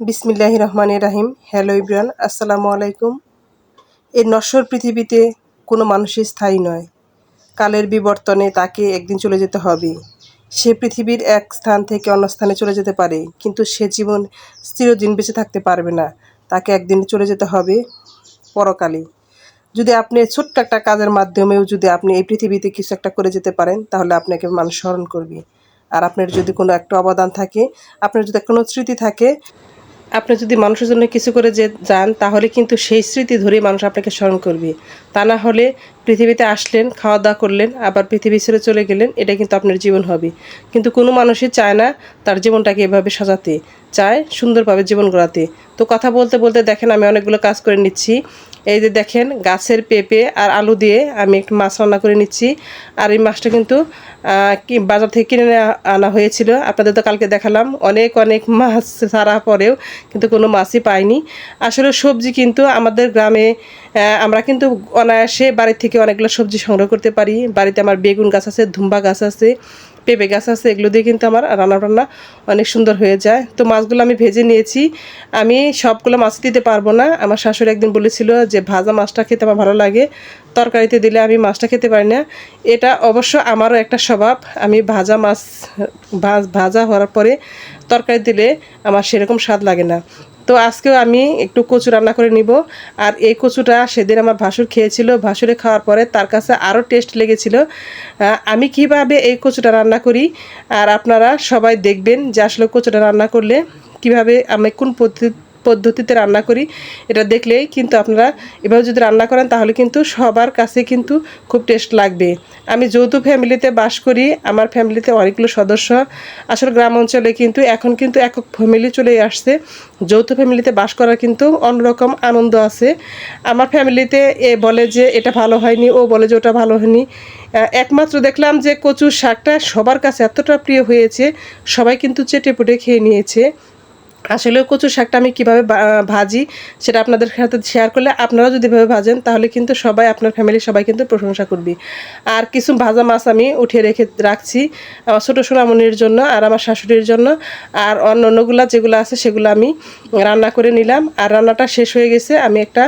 বিসমিল্লাহ রহমান রাহিম। হ্যালো ইব্রান আসসালামু আলাইকুম। এই নশ্বর পৃথিবীতে কোনো মানুষই স্থায়ী নয়। কালের বিবর্তনে তাকে একদিন চলে যেতে হবে। সে পৃথিবীর এক স্থান থেকে অন্য স্থানে চলে যেতে পারে, কিন্তু সে জীবন চিরদিন বেঁচে থাকতে পারবে না। তাকে একদিন চলে যেতে হবে পরকালে। যদি আপনি ছোট্ট একটা কাজের মাধ্যমেও যদি আপনি এই পৃথিবীতে কিছু একটা করে যেতে পারেন, তাহলে আপনাকে মানুষ স্মরণ করবে। আর আপনার যদি কোনো একটা অবদান থাকে, আপনার যদি কোনো স্মৃতি থাকে আপনি যদি মানুষের জন্য কিছু করে যে যান, তাহলে কিন্তু সেই স্মৃতি ধরেই মানুষ আপনাকে স্মরণ করবে। তা না হলে পৃথিবীতে আসলেন খাওয়া দাওয়া করলেন, আবার পৃথিবী ছেড়ে চলে গেলেন, এটা কিন্তু আপনার জীবন হবে। কিন্তু কোনো মানুষই চায় না তার জীবনটাকে এভাবে সাজাতে, চায় সুন্দরভাবে জীবন গড়াতে। তো কথা বলতে বলতে দেখেন, আমি অনেকগুলো কাজ করে নিচ্ছি। এই যে দেখেন, গাছের পেঁপে আর আলু দিয়ে আমি একটু মাছ রান্না করে নিচ্ছি। আর এই মাছটা কিন্তু বাজার থেকে কিনে আনা হয়েছিল। আপনাদের তো কালকে দেখালাম, অনেক অনেক মাছ ছাড়া পরেও কিন্তু কোনো মাছই পাইনি। আসলে সবজি কিন্তু আমাদের গ্রামে আমরা কিন্তু অনায়াসে বাড়ি থেকে অনেকগুলো সবজি সংগ্রহ করতে পারি। বাড়িতে আমার বেগুন গাছ আছে, ধুম্বা গাছ আছে পেঁপে গাছ আছে, এগুলো দিয়ে কিন্তু আমার রান্না টান্না অনেক সুন্দর হয়ে যায়। তো মাছগুলো আমি ভেজে নিয়েছি। আমি সবগুলো মাছ দিতে পারব না। আমার শাশুড়ি একদিন বলেছিল যে, ভাজা মাছটা খেতে আমার ভালো লাগে। তরকারিতে দিলে আমি মাছটা খেতে পারি না। এটা অবশ্য আমারও একটা স্বভাব। আমি ভাজা মাছ ভাজ- হওয়ার পরে তরকারি দিলে আমার সেরকম স্বাদ লাগে না। তো আজকেও আমি একটু কচু রান্না করে নিব। আর এই কচুটা সেদিন আমার ভাসুর খেয়েছিল। ভাসুরে খাওয়ার পরে তার কাছে আরও টেস্ট লেগেছিল। আমি কীভাবে এই কচুটা রান্না করি, আর আপনারা সবাই দেখবেন যে আসলে কচুটা রান্না করলে কীভাবে, আমি কোন পদ্ধতি পদ্ধতিতে রান্না করি, এটা দেখলেই কিন্তু আপনারা এভাবে যদি রান্না করেন তাহলে কিন্তু সবার কাছে কিন্তু খুব টেস্ট লাগবে। আমি যৌথ ফ্যামিলিতে বাস করি, আমার ফ্যামিলিতে অনেকগুলো সদস্য। আসলে গ্রাম অঞ্চলে কিন্তু, এখন কিন্তু একক ফ্যামিলি চলে আসছে। যৌথ ফ্যামিলিতে বাস করার কিন্তু অন্যরকম আনন্দ আছে। আমার ফ্যামিলিতে এ বলে যে, এটা ভালো হয়নি। ও বলে যে, ওটা ভালো হয়নি। একমাত্র দেখলাম যে কচুর শাকটা সবার কাছে এতটা প্রিয় হয়েছে, সবাই কিন্তু চেটে পুটে খেয়ে নিয়েছে। আসলে কচু শাকটা আমি কীভাবে ভাজি সেটা আপনাদের সাথে শেয়ার করলে আপনারাও যদি এভাবে ভাজেন, তাহলে কিন্তু সবাই, আপনার ফ্যামিলির সবাই কিন্তু প্রশংসা করবে। আর কিছু ভাজা মাছ আমি উঠিয়ে রেখে রাখছি, আমার ছোটো সোনামনির জন্য আর আমার শাশুড়ির জন্য। আর অন্য অন্যগুলো যেগুলো আছে সেগুলো আমি রান্না করে নিলাম। আর রান্নাটা শেষ হয়ে গেছে, আমি একটা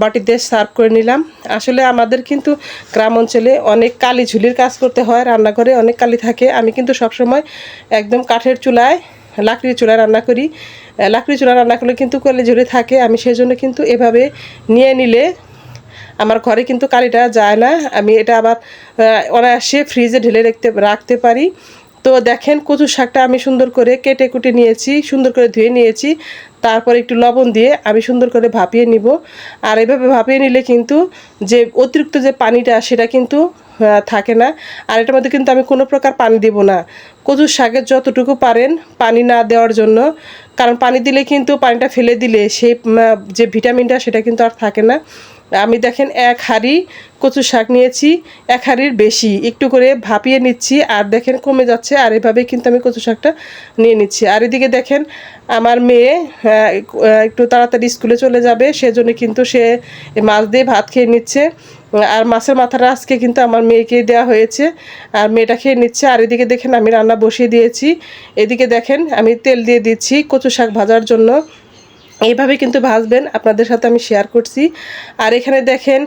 বাটিতে সার্ভ করে নিলাম। আসলে আমাদের কিন্তু গ্রাম অঞ্চলে অনেক কালি ঝুলির কাজ করতে হয়, রান্নাঘরে অনেক কালি থাকে। আমি কিন্তু সবসময় একদম কাঠের চুলায় লাকড়ির চুলা রান্না করি। লাকড়ি চুলা রান্না করলে কিন্তু কলে ঝরে থাকে। আমি সেই জন্য কিন্তু এভাবে নিয়ে নিলে আমার ঘরে কিন্তু কালিটা যায় না। আমি এটা আবার অনায়াসে ফ্রিজে ঢেলে রাখতে রাখতে পারি। তো দেখেন কচু শাকটা আমি সুন্দর করে কেটে কুটে নিয়েছি, সুন্দর করে ধুয়ে নিয়েছি। তারপর একটু লবণ দিয়ে আমি সুন্দর করে ভাপিয়ে নিব। আর এভাবে ভাপিয়ে নিলে কিন্তু যে অতিরিক্ত যে পানিটা, সেটা কিন্তু থাকে না। আর এটার মধ্যে কিন্তু আমি কোনো প্রকার পানি দেব না। কচুর শাকের যতটুকু পারেন পানি না দেওয়ার জন্য। কারণ পানি দিলে কিন্তু পানিটা ফেলে দিলে সেই যে ভিটামিনটা, সেটা কিন্তু আর থাকে না। আমি দেখেন এক হাঁড়ি কচু শাক নিয়েছি এক হাঁড়ির বেশি। একটু করে ভাপিয়ে নিচ্ছি আর দেখেন কমে যাচ্ছে আর এভাবে কিন্তু আমি কচু শাকটা নিয়ে নিচ্ছি। আর এদিকে দেখেন আমার মেয়ে আহ, একটু তাড়াতাড়ি স্কুলে চলে যাবে সেজন্য কিন্তু সে মাছ দিয়ে ভাত খেয়ে নিচ্ছে। আর মাছের মাথাটা আজকে কিন্তু আমার মেয়েকে দেওয়া হয়েছে আর মেয়েটা খেয়ে নিচ্ছে। আর এদিকে দেখেন আমি রান্না বসিয়ে দিয়েছি। এদিকে দেখেন আমি তেল দিয়ে দিচ্ছি কচু শাক ভাজার জন্য। এইভাবে কিন্তু ভাজবেন আপনাদের সাথে আমি শেয়ার করছি। আর এখানে দেখেন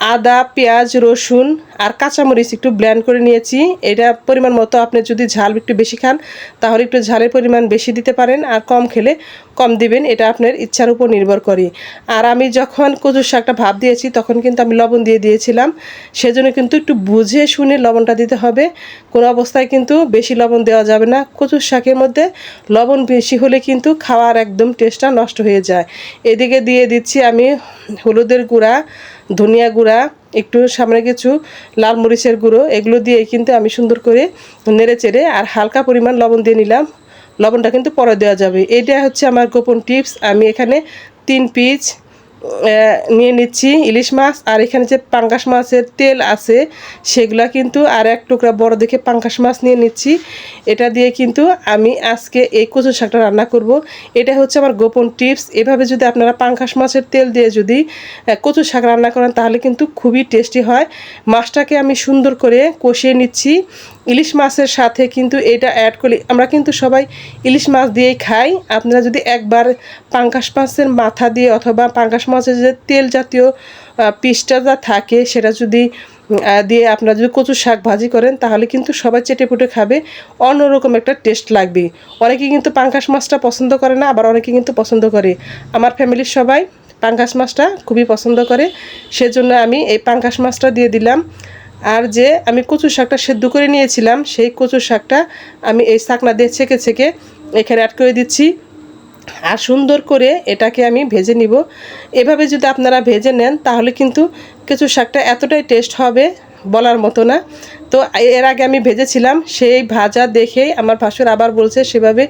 আদা, পেঁয়াজ, রসুন আর কাঁচামরিচ একটু ব্ল্যান্ড করে নিয়েছি। এটা পরিমাণ মতো আপনি যদি ঝাল একটু বেশি খান, তাহলে একটু ঝালের পরিমাণ বেশি দিতে পারেন আর কম খেলে কম দিবেন। এটা আপনার ইচ্ছার উপর নির্ভর করে। আর আমি যখন কচুর শাকটা ভাব দিয়েছি, তখন কিন্তু আমি লবণ দিয়ে দিয়েছিলাম। সেজন্য কিন্তু একটু বুঝে শুনে লবণটা দিতে হবে। কোনো অবস্থায় কিন্তু বেশি লবণ দেওয়া যাবে না। কচুর শাকের মধ্যে লবণ বেশি হলে কিন্তু খাওয়ার একদম টেস্টটা নষ্ট হয়ে যায়। এদিকে দিয়ে দিচ্ছি আমি হলুদের গুঁড়া ধনিয়া গুঁড়া একটু সামনে কিছু লাল মরিচের গুঁড়ো এগুলো দিয়ে কিন্তু আমি সুন্দর করে নেড়ে চেড়ে আর হালকা পরিমাণ লবণ দিয়ে নিলাম। লবণটা কিন্তু পরে দেওয়া যাবে। এটা হচ্ছে আমার গোপন টিপস। আমি এখানে তিন আহ, নিয়ে নিচ্ছি ইলিশ মাছ, আর এখানে যে পাঙ্গাস মাছের তেল আছে, সেগুলা কিন্তু আর এক টুকরা বড় দেখে পাঙ্গাস মাছ নিয়ে নিচ্ছি। এটা দিয়ে কিন্তু আমি আজকে এই কচু শাকটা রান্না করব। এটা হচ্ছে আমার গোপন টিপস। এভাবে যদি আপনারা পাঙ্গাস মাছের তেল দিয়ে যদি কচু শাক রান্না করেন, তাহলে কিন্তু খুবই টেস্টি হয়। মাছটাকে আমি সুন্দর করে কষিয়ে নিচ্ছি। ইলিশ মাছের সাথে কিন্তু এটা অ্যাড করি আমরা কিন্তু সবাই ইলিশ মাছ দিয়েই খাই। আপনারা যদি একবার পাঙ্গাস মাছের মাথা দিয়ে অথবা পাঙ্গাস মাছের যে তেল জাতীয় পিসটা যা থাকে সেটা যদি দিয়ে আপনারা যদি কচু শাক ভাজি করেন, তাহলে কিন্তু সবাই চেটে পুটে খাবে। অন্যরকম একটা টেস্ট লাগবে। অনেকে কিন্তু পাঙ্গাস মাছটা পছন্দ করে না, আবার অনেকে কিন্তু পছন্দ করে। আমার ফ্যামিলির সবাই পাঙ্গাস মাছটা খুবই পছন্দ করে। সেজন্য আমি এই পাঙ্গাস মাছটা দিয়ে দিলাম। আর যে আমি কচু শাকটা সেদ্ধ করে নিয়েছিলাম, সেই কচু শাকটা আমি এই শাকনা দিয়ে ছেঁকে ছেঁকে এখানে অ্যাড করে দিচ্ছি। আর সুন্দর করে এটাকে আমি ভেজে নিব। এভাবে যদি আপনারা ভেজে নেন, তাহলে কিন্তু কিছু শাকটা এতটাই টেস্ট হবে বলার মতো না। তো এর আগে আমি ভেজেছিলাম, সেই ভাজা দেখেই আমার ভাসুর আবার বলছে, সেভাবে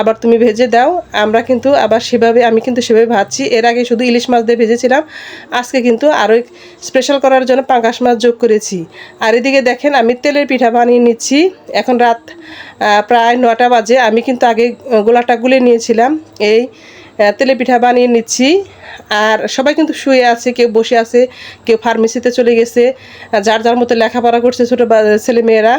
আবার তুমি ভেজে দাও। আমরা কিন্তু আবার সেভাবে, আমি কিন্তু সেভাবে ভাজছি। এর আগে শুধু ইলিশ মাছ দিয়ে ভেজেছিলাম। আজকে কিন্তু আরও স্পেশাল করার জন্য পাঙ্গাস মাছ যোগ করেছি। আর এদিকে দেখেন, আমি তেলের পিঠা বানিয়ে নিচ্ছি। এখন রাত প্রায় নটা বাজে। আমি কিন্তু আগে গোলাটা গুলে নিয়েছিলাম। এই তেলে পিঠা বানিয়ে নিচ্ছি। আর সবাই কিন্তু শুয়ে আছে, কেউ বসে আছে, কেউ ফার্মেসিতে চলে গেছে যার যার মতো লেখাপড়া করছে ছোটো ছেলেমেয়েরা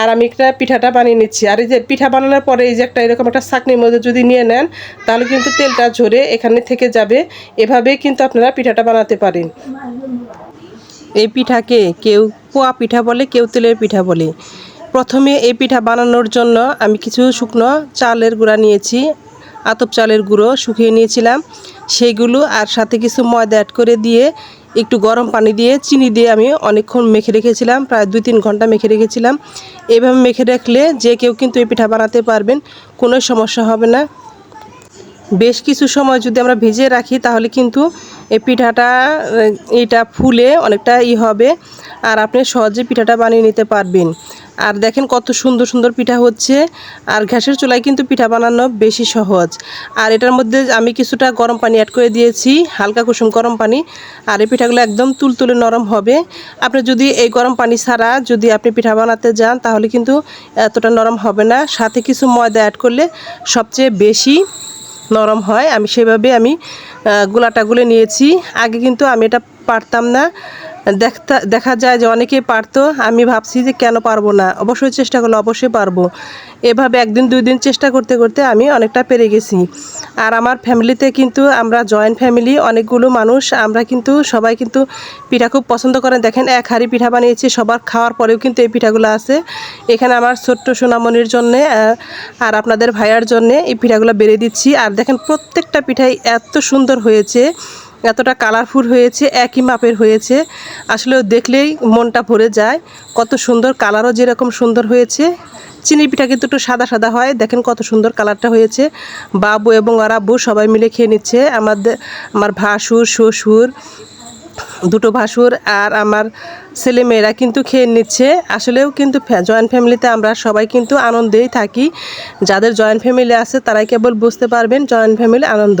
আর আমি একটা পিঠাটা বানিয়ে নিচ্ছি। আর এই যে পিঠা বানানোর পরে এই যে একটা এরকম একটা চাকনির মধ্যে যদি নিয়ে নেন, তাহলে কিন্তু তেলটা ঝরে এখানে থেকে যাবে। এভাবেই কিন্তু আপনারা পিঠাটা বানাতে পারেন। এই পিঠাকে কেউ পোয়া পিঠা বলে, কেউ তেলের পিঠা বলে। প্রথমে এই পিঠা বানানোর জন্য আমি কিছু শুকনো চালের গুঁড়া নিয়েছি। আতপ চালের গুঁড়ো শুকিয়ে নিয়েছিলাম। সেইগুলো আর সাথে কিছু ময়দা অ্যাড করে দিয়ে একটু গরম পানি দিয়ে চিনি দিয়ে আমি অনেকক্ষণ মেখে রেখেছিলাম, প্রায় দুই তিন ঘণ্টা মেখে রেখেছিলাম। এভাবে মেখে রাখলে যে কেউ কিন্তু এই পিঠা বানাতে পারবেন, কোনো সমস্যা হবে না। বেশ কিছু সময় যদি আমরা ভিজিয়ে রাখি, তাহলে কিন্তু এই পিঠাটা এটা ফুলে অনেকটা ই হবে আর আপনি সহজে পিঠাটা বানিয়ে নিতে পারবেন। আর দেখেন কত সুন্দর সুন্দর পিঠা হচ্ছে আর ঘ্যাসের চুলায় কিন্তু পিঠা বানানো বেশি সহজ। আর এটার মধ্যে আমি কিছুটা গরম পানি অ্যাড করে দিয়েছি, হালকা কুসুম গরম পানি আর এই পিঠাগুলো একদম তুলতুলে নরম হবে। আপনি যদি এই গরম পানি ছাড়া যদি আপনি পিঠা বানাতে যান, তাহলে কিন্তু এতটা নরম হবে না। সাথে কিছু ময়দা অ্যাড করলে সবচেয়ে বেশি নরম হয়। আমি সেভাবে আমি গোলাটা গুলে নিয়েছি। আগে কিন্তু আমি এটা পারতাম না। দেখতা দেখা যায় যে অনেকেই পারতো। আমি ভাবছি যে কেন পারব না? অবশ্যই চেষ্টা করলে অবশ্যই পারব। এভাবে একদিন, দুই দিন চেষ্টা করতে করতে আমি অনেকটা পেরে গেছি। আর আমার ফ্যামিলিতে কিন্তু আমরা জয়েন্ট ফ্যামিলি অনেকগুলো মানুষ। আমরা কিন্তু সবাই কিন্তু পিঠা খুব পছন্দ করেন। দেখেন, এক হাঁড়ি পিঠা বানিয়েছি, সবার খাওয়ার পরেও কিন্তু এই পিঠাগুলো আছে। এখানে আমার ছোট্ট সোনামণির জন্যে আর আপনাদের ভাইয়ার জন্যে এই পিঠাগুলো বেড়ে দিচ্ছি। আর দেখেন, প্রত্যেকটা পিঠাই এত সুন্দর হয়েছে। এতটা কালারফুল হয়েছে, একই মাপের হয়েছে। আসলে দেখলেই মনটা ভরে যায়। কত সুন্দর কালারও যেরকম সুন্দর হয়েছে। চিনি পিঠা কিন্তু একটু সাদা সাদা হয়। দেখেন কত সুন্দর কালারটা হয়েছে। বাবু এবং আর সবাই মিলে খেয়ে নিচ্ছে। আমাদের, আমার ভাসুর, শ্বশুর, দুটো ভাসুর আর আমার ছেলে মেয়েরা কিন্তু খেয়ে নিচ্ছে। আসলেও কিন্তু জয়েন্ট ফ্যামিলিতে আমরা সবাই কিন্তু আনন্দেই থাকি। যাদের জয়েন্ট ফ্যামিলি আছে, তারাই কেবল বুঝতে পারবেন জয়েন্ট ফ্যামিলি আনন্দ।